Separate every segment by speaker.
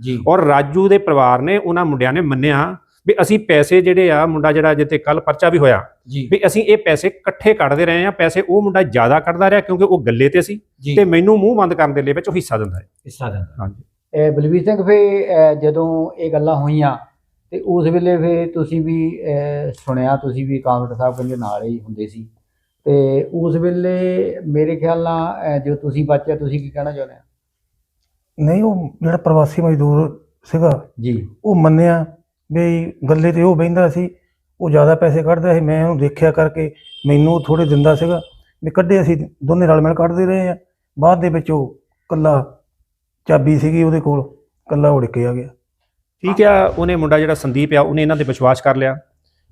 Speaker 1: ਜੀ।
Speaker 2: ਔਰ ਰਾਜੂ ਦੇ ਪਰਿਵਾਰ ਨੇ ਉਹਨਾਂ ਮੁੰਡਿਆਂ ਨੇ ਮੰਨਿਆ ਵੀ ਅਸੀਂ ਪੈਸੇ ਜਿਹੜੇ ਆ ਮੁੰਡਾ ਜਿਹੜਾ ਜਿੱਤੇ ਕੱਲ ਪਰਚਾ ਵੀ ਹੋਇਆ ਵੀ ਅਸੀਂ ਇਹ ਪੈਸੇ ਇਕੱਠੇ ਕੱਢਦੇ ਰਹੇ ਆ ਪੈਸੇ ਉਹ ਮੁੰਡਾ ਜ਼ਿਆਦਾ ਕੱਢਦਾ ਰਿਹਾ ਕਿਉਂਕਿ ਉਹ ਗੱਲੇ ਤੇ ਸੀ ਤੇ ਮੈਨੂੰ ਮੂੰਹ ਬੰਦ ਕਰਨ ਦੇ ਲਈ ਵਿੱਚ ਉਹ ਹਿੱਸਾ ਦਿੰਦਾ ਹੈ
Speaker 1: ਹਿੱਸਾ ਦਿੰਦਾ।
Speaker 2: ਹਾਂਜੀ।
Speaker 3: ਇਹ ਬਲਵੀਰ ਸਿੰਘ ਫੇ ਜਦੋਂ ਇਹ ਗੱਲਾਂ ਹੋਈਆਂ ਤੇ ਉਸ ਵੇਲੇ ਫੇ ਤੁਸੀਂ ਵੀ ਅਹ, ਸੁਣਿਆ ਤੁਸੀਂ ਵੀ ਕਾਮਰੇਡ ਸਾਹਿਬ ਕਹਿੰਦੇ ਨਾਲ ਹੀ ਹੁੰਦੇ ਸੀ। ਤੇ ਉਸ ਵੇਲੇ ਮੇਰੇ ਖਿਆਲ ਨਾਲ ਜੋ ਤੁਸੀਂ ਬਚਿਆ ਤੁਸੀਂ ਕੀ ਕਹਿਣਾ ਚਾਹੁੰਦੇ ਆ
Speaker 4: ਨਹੀਂ ਉਹ ਜਿਹੜਾ ਪ੍ਰਵਾਸੀ ਮਜ਼ਦੂਰ ਸੀਗਾ
Speaker 3: ਜੀ।
Speaker 4: ਉਹ ਮੰਨਿਆ ਵੀ ਗੱਲੇ ਤੇ ਉਹ ਬਹਿੰਦਾ ਸੀ ਉਹ ਜ਼ਿਆਦਾ ਪੈਸੇ ਕੱਢਦਾ ਸੀ। ਮੈਂ ਉਹਨੂੰ ਦੇਖਿਆ ਕਰਕੇ ਮੈਨੂੰ ਥੋੜੇ ਦਿੰਦਾ ਸੀਗਾ ਵੀ ਕੱਢੇ ਅਸੀਂ ਦੋਨੇ ਰਲ ਮਿਲ ਕੱਢਦੇ ਰਹੇ ਆ ਬਾਅਦ ਦੇ ਵਿੱਚ ਉਹ ਕੱਲਾ ਚਾਬੀ ਸੀਗੀ ਉਹਦੇ ਕੋਲ ਕੱਲਾ ਉੜ ਕੇ ਆ ਗਿਆ।
Speaker 2: ਠੀਕ ਆ ਉਹਨੇ ਮੁੰਡਾ ਜਿਹੜਾ ਸੰਦੀਪ ਆ ਉਹਨੇ ਇਹਨਾਂ ਤੇ ਵਿਸ਼ਵਾਸ ਕਰ ਲਿਆ।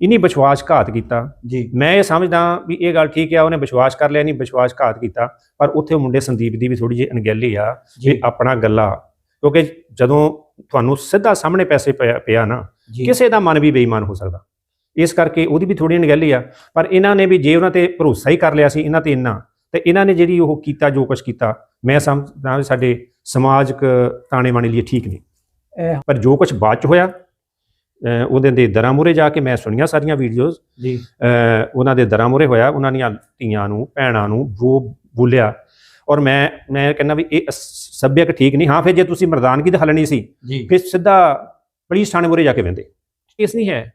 Speaker 2: ਇਨੀ ਵਿਸ਼ਵਾਸਘਾਤ ਕੀਤਾ।
Speaker 1: ਜੀ।
Speaker 2: ਮੈਂ ਇਹ ਸਮਝਦਾ ਵੀ ਇਹ ਗੱਲ ਠੀਕ ਆ ਉਹਨੇ ਵਿਸ਼ਵਾਸ ਕਰ ਲਿਆ ਨਹੀਂ ਵਿਸ਼ਵਾਸਘਾਤ ਕੀਤਾ ਪਰ ਉੱਥੇ ਮੁੰਡੇ ਸੰਦੀਪ ਦੀ ਵੀ ਥੋੜੀ ਜਿਹੀ ਅਣਗਹਿਲੀ ਆ ਵੀ ਆਪਣਾ ਗੱਲਾ ਕਿਉਂਕਿ ਜਦੋਂ ਤੁਹਾਨੂੰ ਸਿੱਧਾ ਸਾਹਮਣੇ ਪੈਸੇ ਪਿਆ ਨਾ ਕਿਸੇ ਦਾ ਮਨ ਵੀ ਬੇਈਮਾਨ ਹੋ ਸਕਦਾ। ਇਸ ਕਰਕੇ ਉਹਦੀ ਵੀ ਥੋੜੀ ਅਣਗਹਿਲੀ ਆ ਪਰ ਇਹਨਾਂ ਨੇ ਵੀ ਜੇ ਉਹਨਾਂ ਤੇ ਭਰੋਸਾ ਹੀ ਕਰ ਲਿਆ ਸੀ ਇਹਨਾਂ ਤੇ ਇੰਨਾ ਤੇ ਇਹਨਾਂ ਨੇ ਜਿਹੜੀ ਉਹ ਕੀਤਾ ਜੋ ਕੁਝ ਕੀਤਾ ਮੈਂ ਸਮਝਦਾ ਸਾਡੇ ਸਮਾਜਿਕ ਤਾਣੇ ਬਾਣੇ ਲਈ ਠੀਕ ਨਹੀਂ ਪਰ ਜੋ ਕੁਝ ਬਾਅਦ ਚ ਹੋਇਆ ਉਹਦੇ ਦੇ ਦਰਾਂ ਮੂਹਰੇ ਜਾ ਕੇ ਮੈਂ ਸੁਣੀਆਂ ਸਾਰੀਆਂ ਵੀਡੀਓਜ਼
Speaker 1: ਜੀ।
Speaker 2: ਉਹਨਾਂ ਦੇ ਦਰਾਂ ਮੂਹਰੇ ਹੋਇਆ ਉਹਨਾਂ ਦੀਆਂ ਧੀਆਂ ਨੂੰ ਭੈਣਾਂ ਨੂੰ ਜੋ ਬੋਲਿਆ। ਔਰ ਮੈਂ ਮੈਂ ਕਹਿੰਦਾ ਵੀ ਇਹ ਸੱਭਿਅਕ ਠੀਕ ਨਹੀਂ। ਹਾਂ ਫਿਰ ਜੇ ਤੁਸੀਂ ਮਰਦਾਨਗੀ ਦੀ ਹੱਲਣੀ ਸੀ ਫਿਰ ਸਿੱਧਾ ਪੁਲਿਸ ਥਾਣੇ ਮੂਹਰੇ ਜਾ ਕੇ ਵੰਦੇ ਇਸ ਨਹੀਂ ਹੈ।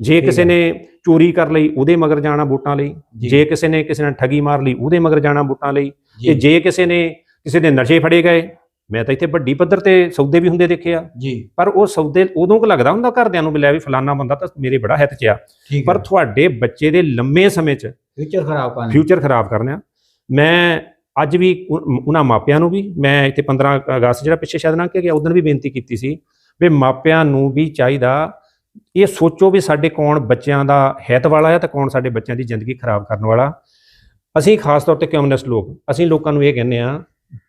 Speaker 2: ਜੇ ਕਿਸੇ। ਨੇ ਚੋਰੀ ਕਰ ਲਈ ਉਹਦੇ ਮਗਰ ਜਾਣਾ ਵੋਟਾਂ ਲਈ।
Speaker 1: ਜੀ।
Speaker 2: ਕਿਸੇ ਨੇ ਕਿਸੇ ਨਾਲ ਠੱਗੀ ਮਾਰ ਲਈ ਉਹਦੇ ਮਗਰ ਜਾਣਾ ਵੋਟਾਂ ਲਈ। ਤੇ
Speaker 1: ਜੇ
Speaker 2: ਕਿਸੇ ਨੇ ਕਿਸੇ ਦੇ ਨਸ਼ੇ ਫੜੇ ਗਏ ਮੈਂ ਤਾਂ ਇੱਥੇ ਵੱਡੀ ਪੱਧਰ ਤੇ ਸੌਦੇ ਵੀ ਹੁੰਦੇ ਦੇਖੇ ਆ।
Speaker 1: ਜੀ।
Speaker 2: ਪਰ ਉਹ ਸੌਦੇ ਉਦੋਂ ਕੁ ਲੱਗਦਾ ਹੁੰਦਾ ਘਰਦਿਆਂ ਨੂੰ ਵੀ ਲੈ ਵੀ ਫਲਾਨਾ ਬੰਦਾ ਤਾਂ ਮੇਰੇ ਬੜਾ ਹਿੱਤ 'ਚ ਆ। ਪਰ ਤੁਹਾਡੇ ਬੱਚੇ ਦੇ ਲੰਮੇ ਸਮੇਂ 'ਚ
Speaker 1: ਫਿਊਚਰ ਖਰਾਬ ਕਰਨਾ
Speaker 2: ਫਿਊਚਰ ਖਰਾਬ ਕਰਨਾ ਮੈਂ ਅੱਜ ਵੀ ਉਹਨਾਂ ਮਾਪਿਆਂ ਨੂੰ ਵੀ ਮੈਂ ਇੱਥੇ 15 ਅਗਸਤ ਜਿਹੜਾ ਪਿੱਛੇ ਸ਼ਾਇਦ ਲੰਘ ਕੇ ਉਦੋਂ ਵੀ ਬੇਨਤੀ ਕੀਤੀ ਸੀ ਵੀ ਮਾਪਿਆਂ ਨੂੰ ਵੀ ਚਾਹੀਦਾ ਇਹ ਸੋਚੋ ਵੀ ਸਾਡੇ ਕੌਣ ਬੱਚਿਆਂ ਦਾ ਹਿੱਤ ਵਾਲਾ ਹੈ ਤੇ ਕੌਣ ਸਾਡੇ ਬੱਚਿਆਂ ਦੀ ਜ਼ਿੰਦਗੀ ਖਰਾਬ ਕਰਨ ਵਾਲਾ। ਅਸੀਂ ਖਾਸ ਤੌਰ ਤੇ ਕਮਿਊਨਿਸਟ ਲੋਕ ਅਸੀਂ ਲੋਕਾਂ ਨੂੰ ਇਹ ਕਹਿੰਦੇ ਆ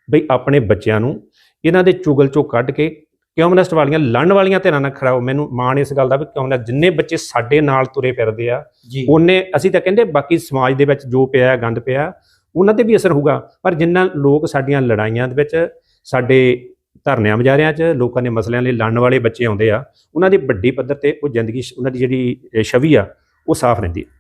Speaker 2: ਬਈ ਆਪਣੇ ਬੱਚਿਆਂ ਨੂੰ ਇਹਨਾਂ ਦੇ ਚੁਗਲ ਚੋਂ ਕੱਢ ਕੇ ਕਮਿਊਨਿਸਟ ਵਾਲੀਆਂ ਲੜਨ ਵਾਲੀਆਂ ਧਿਰਾਂ ਨਾਲ ਖੜਾਓ ਮੈਨੂੰ ਮਾਣ ਇਸ ਗੱਲ ਦਾ ਵੀ ਕਮਿਊਨਿਸਟ ਜਿੰਨੇ ਬੱਚੇ ਸਾਡੇ ਨਾਲ ਤੁਰੇ ਫਿਰਦੇ ਆ ਉਹਨੇ ਅਸੀਂ ਤਾਂ ਕਹਿੰਦੇ ਬਾਕੀ ਸਮਾਜ ਦੇ ਵਿੱਚ ਜੋ ਪਿਆ ਹੈ, ਗੰਦ ਪਿਆ ਹੈ, ਉਹਨਾਂ ਤੇ ਵੀ ਅਸਰ ਹੋਊਗਾ। ਪਰ ਜਿੰਨਾ ਲੋਕ ਸਾਡੀਆਂ ਲੜਾਈਆਂ ਦੇ ਵਿੱਚ ਸਾਡੇ ਧਰਨਿਆਂ ਮੁਜ਼ਾਹਰਿਆਂ 'ਚ ਲੋਕਾਂ ਦੇ ਮਸਲਿਆਂ ਲਈ ਲੜਨ ਵਾਲੇ ਬੱਚੇ ਆਉਂਦੇ ਆ ਉਹਨਾਂ ਦੀ ਵੱਡੀ ਪੱਧਰ ਤੇ ਉਹ ਜ਼ਿੰਦਗੀ ਉਹਨਾਂ ਦੀ ਜਿਹੜੀ ਛਵੀ ਆ ਉਹ ਸਾਫ਼ ਰਹਿੰਦੀ ਹੈ